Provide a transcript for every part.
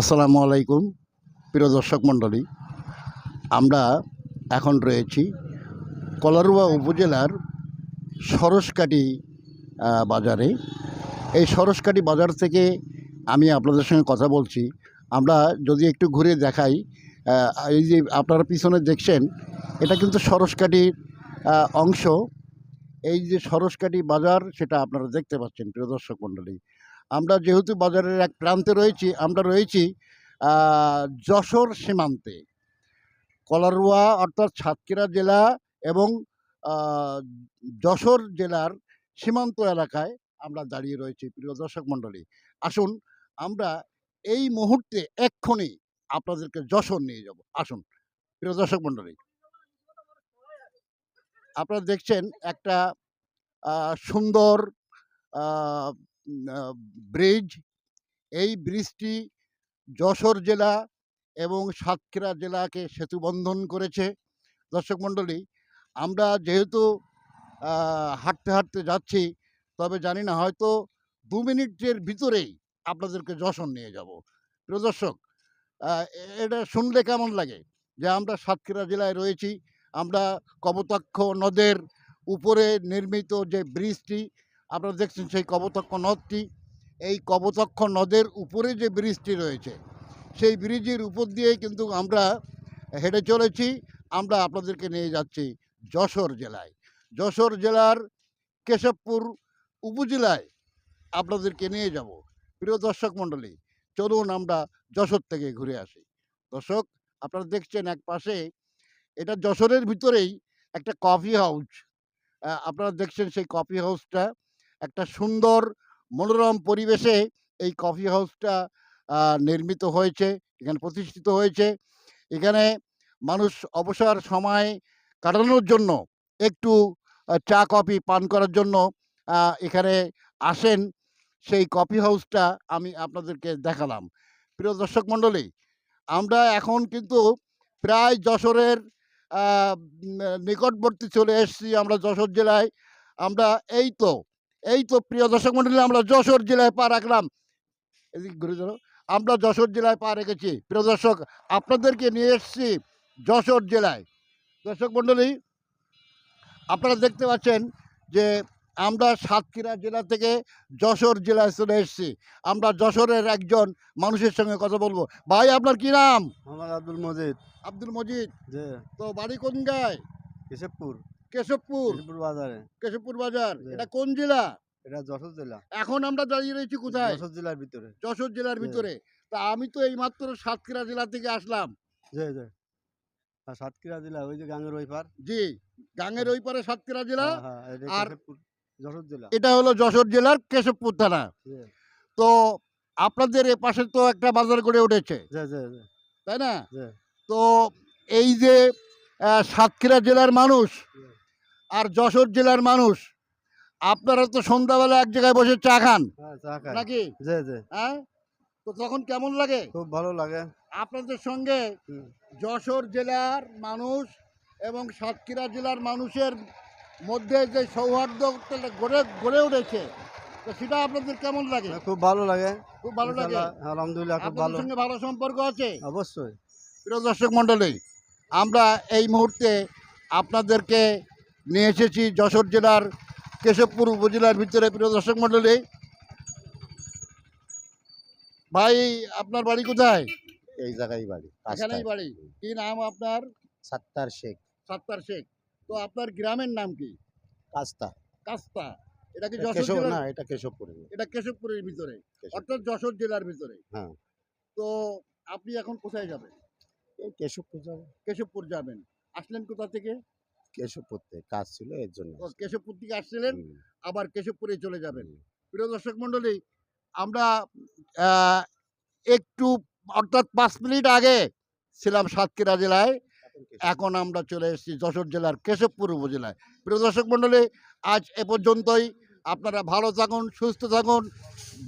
আসসালামু আলাইকুম, প্রিয় দর্শক মণ্ডলী। আমরা এখন রয়েছি কলারুয়া উপজেলার সরসকাটি বাজারে। এই সরসকাটি বাজার থেকে আমি আপনাদের সঙ্গে কথা বলছি। আমরা যদি একটু ঘুরে দেখাই এই যে আপনারা পিছনে দেখছেন, এটা কিন্তু সরসকাটির অংশ। এই যে সরসকাটি বাজার, সেটা আপনারা দেখতে পাচ্ছেন, প্রিয় দর্শক মণ্ডলী। আমরা যেহেতু বাজারের এক প্রান্তে রয়েছি, আমরা রয়েছি যশোর সীমান্তে। কলারুয়া অর্থাৎ সাতক্ষীরা জেলা এবং যশোর জেলার সীমান্ত এলাকায় আমরা দাঁড়িয়ে রয়েছি, প্রিয় দর্শক মণ্ডলী। আসুন, আমরা এই মুহূর্তে এক্ষুনি আপনাদেরকে যশোর নিয়ে যাব। আসুন, প্রিয় দর্শক মণ্ডলী। আপনারা দেখছেন একটা সুন্দর ব্রিজ। এই ব্রিজটি যশোর জেলা এবং সাতক্ষীরা জেলাকে সেতুবন্ধন করেছে। দর্শক মণ্ডলী, আমরা যেহেতু হাঁটতে হাঁটতে যাচ্ছি, তবে জানি না, হয়তো দু মিনিটের ভিতরেই আপনাদেরকে যশোর নিয়ে যাব। প্রিয় দর্শক এটা শুনলে কেমন লাগে? যে আমরা সাতক্ষীরা জেলায় রয়েছি, আমরা কপোতাক্ষ নদের উপরে নির্মিত যে ব্রিজটি আপনারা দেখছেন সেই কপোতাক্ষ নদটি। এই কপোতাক্ষ নদের উপরে যে ব্রিজটি রয়েছে, সেই ব্রিজের উপর দিয়ে কিন্তু আমরা হেঁটে চলেছি। আমরা আপনাদেরকে নিয়ে যাচ্ছি যশোর জেলায়। যশোর জেলার কেশবপুর উপজেলায় আপনাদেরকে নিয়ে যাব। প্রিয় দর্শক মণ্ডলী, চলুন আমরা যশোর থেকে ঘুরে আসি। দর্শক, আপনারা দেখছেন এক পাশে এটা যশোরের ভিতরেই একটা কফি হাউস। আপনারা দেখছেন সেই কফি হাউসটা। একটা সুন্দর মনোরম পরিবেশে এই কফি হাউসটা নির্মিত হয়েছে, এখানে প্রতিষ্ঠিত হয়েছে। এখানে মানুষ অবসর সময় কাটানোর জন্য একটু চা, কফি পান করার জন্য এখানে আসেন। সেই কফি হাউসটা আমি আপনাদেরকে দেখালাম। প্রিয় দর্শক মণ্ডলী, আমরা এখন কিন্তু প্রায় যশোরের নিকটবর্তী চলে এসেছি আমরা যশোর জেলায়। আমরা এই তো এই তো প্রিয় দর্শক মণ্ডলী আমরা যশোর জেলায় পা রাখলাম। আমরা যশোর জেলায় পা রেখেছি। প্রিয় দর্শক আপনাদেরকে নিয়ে এসেছি যশোর জেলায়। দর্শক মণ্ডলী আপনারা দেখতে পাচ্ছেন যে আমরা সাতক্ষীরা জেলা থেকে যশোর জেলায় চলে এসেছি। আমরা যশোরের একজন মানুষের সঙ্গে কথা বলব। ভাই আপনার কি নাম? আমার আব্দুল মজিদ। আব্দুল মজিদ। তো বাড়ি কোন গায় কেশবপুর। কেশবপুর। বাজারে। কেশবপুর বাজার। এটা কোন জেলা? এটা যশোর জেলা। এখন আমরা দাঁড়িয়ে রয়েছি কোথায়? যশোর জেলার ভিতরে। যশোর জেলার ভিতরে। তা আমি তো এইমাত্র সাতক্ষীরা জেলা থেকে আসলাম। যে আর সাতক্ষীরা জেলা ওই যে গাঙ্গের ওই পার। জি গাঙের ওই পারে সাতক্ষীরা জেলা হ্যাঁ, হ্যাঁ, আর- যশোর জেলা। এটা হলো যশোর জেলার কেশবপুর থানা। তো আপনাদের এ পাশে তো একটা বাজার গড়ে উঠেছে। তাই না? তো এই যে সাতক্ষীরা জেলার মানুষ আর যশোর জেলার মানুষ। আপনারা তো সন্ধ্যাবেলা এক জায়গায় বসে চা খান। হ্যাঁ নাকি? হ্যাঁ? তো তখন কেমন লাগে? খুব ভালো লাগে। আপনাদের সঙ্গে যশোর জেলার মানুষ এবং সাতক্ষীরা জেলার মানুষের মধ্যে যে সৌহার্দ্যটা গড়ে গড়ে উঠেছে তো সেটা আপনাদের কেমন লাগে? হ্যাঁ, খুব ভালো লাগে। খুব ভালো লাগে? আলহামদুলিল্লাহ খুব ভালো। সঙ্গে ভালো সম্পর্ক আছে? অবশ্যই। প্রিয় দর্শক মণ্ডলী আমরা এই মুহূর্তে আপনাদেরকে নিয়ে এসেছি যশোর জেলার কেশবপুর উপজেলার ভিতরে প্রিয় দর্শক মণ্ডলী। ভাই আপনার বাড়ি কোথায়? এই জায়গায় বাড়ি এখানেই বাড়ি। কি নাম আপনার? সাত্তার শেখ। সাত্তার শেখ। তো আপনার গ্রামের নাম কি? কাস্তা। কাস্তা। এটা কি যশোর না এটা কেশবপুরে এটা কেশবপুরের ভিতরে। অর্থাৎ যশোর জেলার ভিতরে। হ্যাঁ। তো আপনি এখন কোথায় যাবেন? এই কেশবপুর যাব। কেশবপুর যাবেন। আসলেন কোথা থেকে? কেশবপুর থেকে কাজ ছিল এর জন্য কেশবপুর থেকে আসছিলেন আবার কেশবপুরে চলে যাবেন। প্রিয় দর্শক মণ্ডলী আমরা একটু অর্থাৎ পাঁচ মিনিট আগে ছিলাম সাতক্ষীরা জেলায় এখন আমরা চলে এসেছি যশোর জেলার কেশবপুর উপজেলায়। প্রিয় দর্শক মণ্ডলী আজ এ পর্যন্তই। আপনারা ভালো থাকুন সুস্থ থাকুন।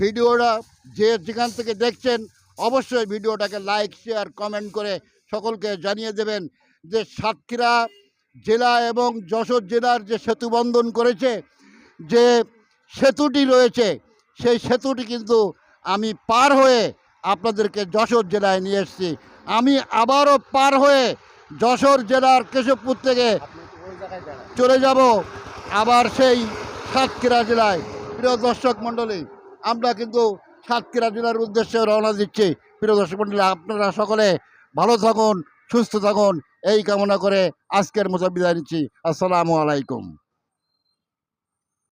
ভিডিওটা যে যেখান থেকে দেখছেন অবশ্যই ভিডিওটাকে লাইক শেয়ার কমেন্ট করে সকলকে জানিয়ে দেবেন যে সাতক্ষীরা জেলা এবং যশোর জেলার যে সেতু বন্ধন করেছে, যে সেতুটি রয়েছে, সেই সেতুটি কিন্তু আমি পার হয়ে আপনাদেরকে যশোর জেলায় নিয়ে এসেছি। আমি আবারও পার হয়ে যশোর জেলার কেশবপুর থেকে চলে যাব আবার সেই সাতক্ষীরা জেলায়। প্রিয় দর্শক মণ্ডলী, আমরা কিন্তু সাতক্ষীরা জেলার উদ্দেশ্যে রওনা দিচ্ছি। প্রিয় দর্শক মণ্ডলী, আপনারা সকলে ভালো থাকুন সুস্থ থাকুন। এই কামনা করে আজকের মতো বিদায় নিচ্ছি। আসসালামু আলাইকুম।